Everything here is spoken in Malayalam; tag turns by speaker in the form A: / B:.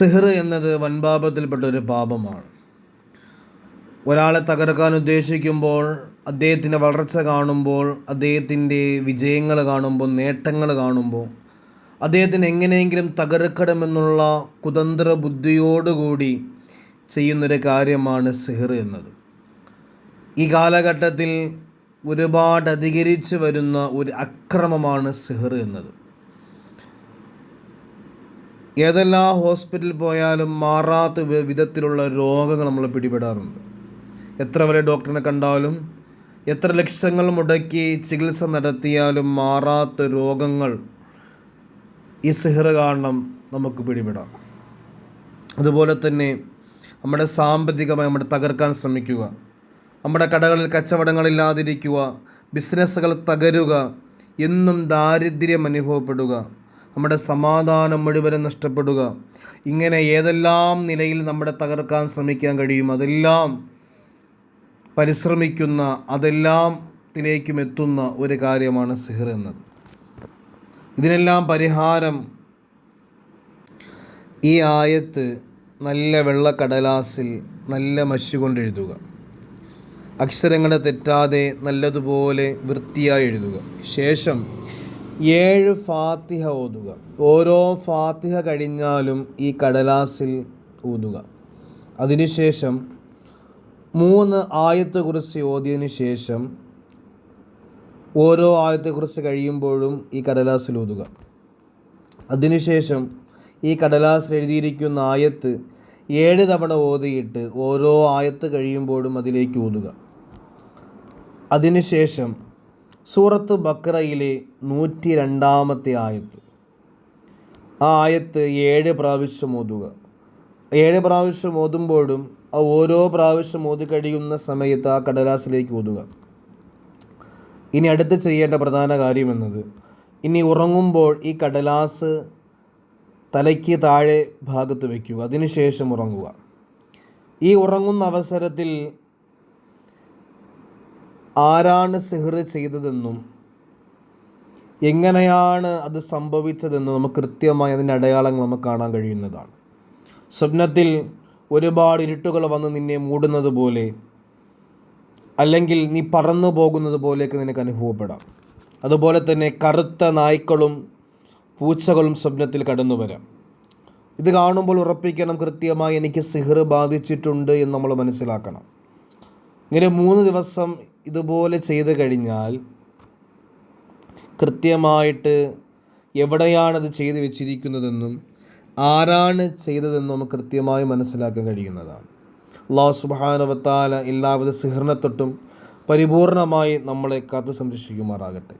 A: സിഹർ എന്നത് വൻപാപത്തിൽപ്പെട്ട ഒരു പാപമാണ്. ഒരാളെ തകർക്കാൻ ഉദ്ദേശിക്കുമ്പോൾ അദ്ദേഹത്തിന്റെ വളർച്ച കാണുമ്പോൾ അദ്ദേഹത്തിന്റെ വിജയങ്ങൾ കാണുമ്പോൾ നേട്ടങ്ങൾ കാണുമ്പോൾ അദ്ദേഹത്തിന് എങ്ങനെയെങ്കിലും തകർക്കണമെന്നുള്ള കുതന്ത്ര ബുദ്ധിയോടുകൂടി ചെയ്യുന്നൊരു കാര്യമാണ് സിഹർ എന്നത്. ഈ കാലഘട്ടത്തിൽ ഒരുപാട് അധികരിച്ചു വരുന്ന ഒരു അക്രമമാണ് സിഹർ എന്നത്. ഏതെല്ലാം ഹോസ്പിറ്റലിൽ പോയാലും മാറാത്ത വിധത്തിലുള്ള രോഗങ്ങൾ നമ്മൾ പിടിപെടാറുണ്ട്. എത്ര വരെ ഡോക്ടറിനെ കണ്ടാലും എത്ര ലക്ഷങ്ങൾ മുടക്കി ചികിത്സ നടത്തിയാലും മാറാത്ത രോഗങ്ങൾ ഈ സിഹർ കാരണം നമുക്ക് പിടിപെടാം. അതുപോലെ തന്നെ നമ്മുടെ സാമ്പത്തികമായി നമ്മുടെ തകർക്കാൻ ശ്രമിക്കുക. നമ്മുടെ കടകളിൽ കച്ചവടങ്ങളില്ലാതിരിക്കുക. ബിസിനസ്സുകൾ തകരുക. എന്നും ദാരിദ്ര്യം അനുഭവപ്പെടുക. നമ്മുടെ സമാധാനം മുഴുവനും നഷ്ടപ്പെടുക. ഇങ്ങനെ ഏതെല്ലാം നിലയിൽ നമ്മുടെ തകർക്കാൻ ശ്രമിക്കാൻ കഴിയും അതെല്ലാം പരിശ്രമിക്കുന്ന അതെല്ലാം ത്തിലേക്കും എത്തുന്ന ഒരു കാര്യമാണ് സിഹർ എന്നത്. ഇതിനെല്ലാം പരിഹാരം ഈ ആയത്ത് നല്ല വെള്ളക്കടലാസിൽ നല്ല മഷി കൊണ്ട് എഴുതുക. അക്ഷരങ്ങളെ തെറ്റാതെ നല്ലതുപോലെ വൃത്തിയായി എഴുതുക. ശേഷം ഏഴ് ഫാത്തിഹ ഓതുക. ഓരോ ഫാത്തിഹ കഴിഞ്ഞാലും ഈ കടലാസിൽ ഊതുക അതിനുശേഷം മൂന്ന് ആയത്ത് കുറിച്ച് ഓതിയതിന് ശേഷം ഓരോ ആയത്തെക്കുറിച്ച് കഴിയുമ്പോഴും ഈ കടലാസിൽ ഊതുക അതിനുശേഷം ഈ കടലാസിൽ എഴുതിയിരിക്കുന്ന ആയത്ത് ഏഴ് തവണ ഓതിയിട്ട് ഓരോ ആയത്ത് കഴിയുമ്പോഴും അതിലേക്ക് ഊതുക അതിനുശേഷം സൂറത്ത് ബക്രയിലെ നൂറ്റി രണ്ടാമത്തെ ആയത്ത്. ആ ആയത്ത് ഏഴ് പ്രാവശ്യം ഓതുക. ഏഴ് പ്രാവശ്യം ഓതുമ്പോഴും ആ ഓരോ പ്രാവശ്യം ഓതി കഴിയുന്ന സമയത്ത് ആ കടലാസിലേക്ക് ഓതുക. ഇനി അടുത്ത് ചെയ്യേണ്ട പ്രധാന കാര്യം എന്നത് ഇനി ഉറങ്ങുമ്പോൾ ഈ കടലാസ് തലയ്ക്ക് താഴെ ഭാഗത്ത് വയ്ക്കുക. അതിനുശേഷം ഉറങ്ങുക. ഈ ഉറങ്ങുന്ന അവസരത്തിൽ ആരാണ് സിഹർ ചെയ്തതെന്നും എങ്ങനെയാണ് അത് സംഭവിച്ചതെന്നും നമുക്ക് കൃത്യമായി അതിന്റെ അടയാളങ്ങൾ നമുക്ക് കാണാൻ കഴിയുന്നതാണ്. സ്വപ്നത്തിൽ ഒരുപാട് ഇരുട്ടുകൾ വന്ന് നിന്നെ മൂടുന്നത് പോലെ അല്ലെങ്കിൽ നീ പറന്നു പോകുന്നത് പോലെയൊക്കെ നിനക്ക് അനുഭവപ്പെടാം. അതുപോലെ തന്നെ കറുത്ത നായ്ക്കളും പൂച്ചകളും സ്വപ്നത്തിൽ കടന്നു വരാം. ഇത് കാണുമ്പോൾ ഉറപ്പിക്കണം കൃത്യമായി എനിക്ക് സിഹർ ബാധിച്ചിട്ടുണ്ട് എന്ന് നമ്മൾ മനസ്സിലാക്കണം. ഇങ്ങനെ മൂന്ന് ദിവസം ഇതുപോലെ ചെയ്ത് കഴിഞ്ഞാൽ കൃത്യമായിട്ട് എവിടെയാണത് ചെയ്തു വെച്ചിരിക്കുന്നതെന്നും ആരാണ് ചെയ്തതെന്നും നമുക്ക് കൃത്യമായി മനസ്സിലാക്കാൻ കഴിയുന്നതാണ്. അള്ളാഹു സുബാനവത്താല എല്ലാവിധ സിഹറിനെ തൊട്ടും പരിപൂർണമായി നമ്മളെ കാത്തു സംരക്ഷിക്കുമാറാകട്ടെ.